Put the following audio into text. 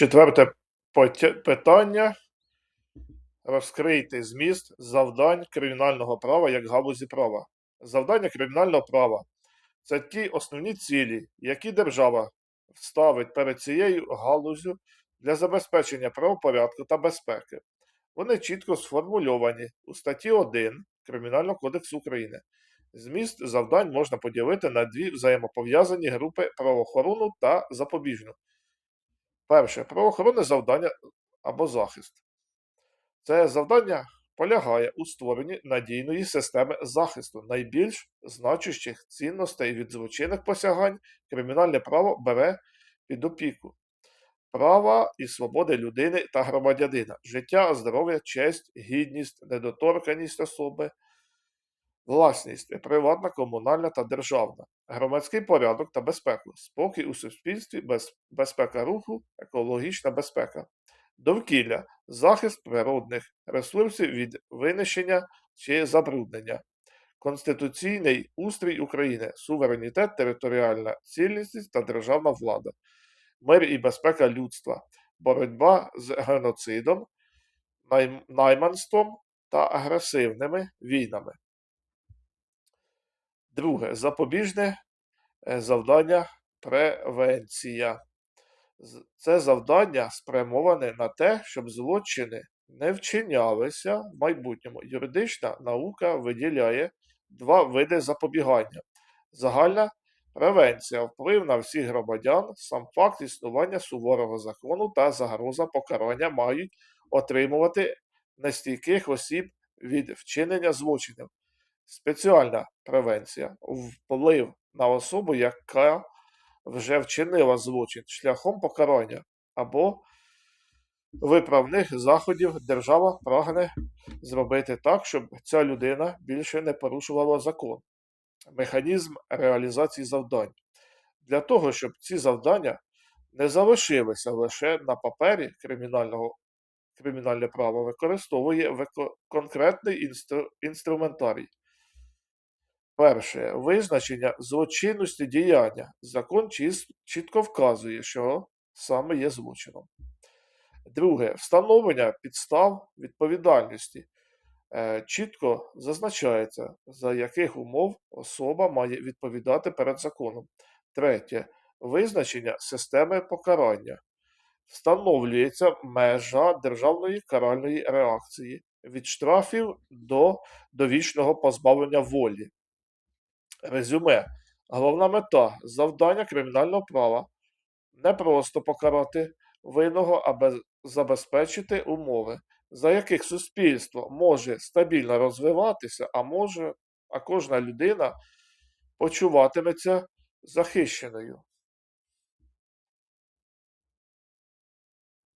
Четверте питання. Розкрийте зміст завдань кримінального права як галузі права. Завдання кримінального права це ті основні цілі, які держава ставить перед цією галузю для забезпечення правопорядку та безпеки. Вони чітко сформульовані у статті 1 Кримінального кодексу України. Зміст завдань можна поділити на дві взаємопов'язані групи правоохоронну та запобіжну. Перше правоохоронне завдання або захист. Це завдання полягає у створенні надійної системи захисту найбільш значущих цінностей від злочинних посягань кримінальне право бере під опіку. Права і свободи людини та громадянина, життя, здоров'я, честь, гідність, недоторканість особи, власність, приватна, комунальна та державна, громадський порядок та безпеку, спокій у суспільстві, без- безпека руху, екологічна безпека, довкілля, захист природних ресурсів від винищення чи забруднення, конституційний устрій України, суверенітет, територіальна цілісність та державна влада, мир і безпека людства, боротьба з геноцидом, найманством та агресивними війнами. Друге запобіжне е, завдання превенція. Це завдання спрямоване на те, щоб злочини не вчинялися в майбутньому. Юридична наука виділяє два види запобігання: загальна превенція, вплив на всіх громадян, сам факт існування суворого закону та загроза покарання мають отримувати нестійких осіб від вчинення злочинів. Спеціальна превенція вплив на особу, яка вже вчинила злочин шляхом покарання або виправних заходів держава прагне зробити так, щоб ця людина більше не порушувала закон. Механізм реалізації завдань. Для того, щоб ці завдання не залишилися лише на папері кримінального кримінальне право використовує конкретний інстру- інструментарій. Перше. Визначення злочинності діяння. Закон чітко вказує, що саме є злочином. Друге. Встановлення підстав відповідальності. Е, Чітко зазначається, за яких умов особа має відповідати перед законом. Третє. Визначення системи покарання. Встановлюється межа державної каральної реакції від штрафів до довічного позбавлення волі. Резюме. Головна мета завдання кримінального права не просто покарати винного, аби забезпечити умови, за яких суспільство може стабільно розвиватися, а може, а кожна людина почуватиметься захищеною.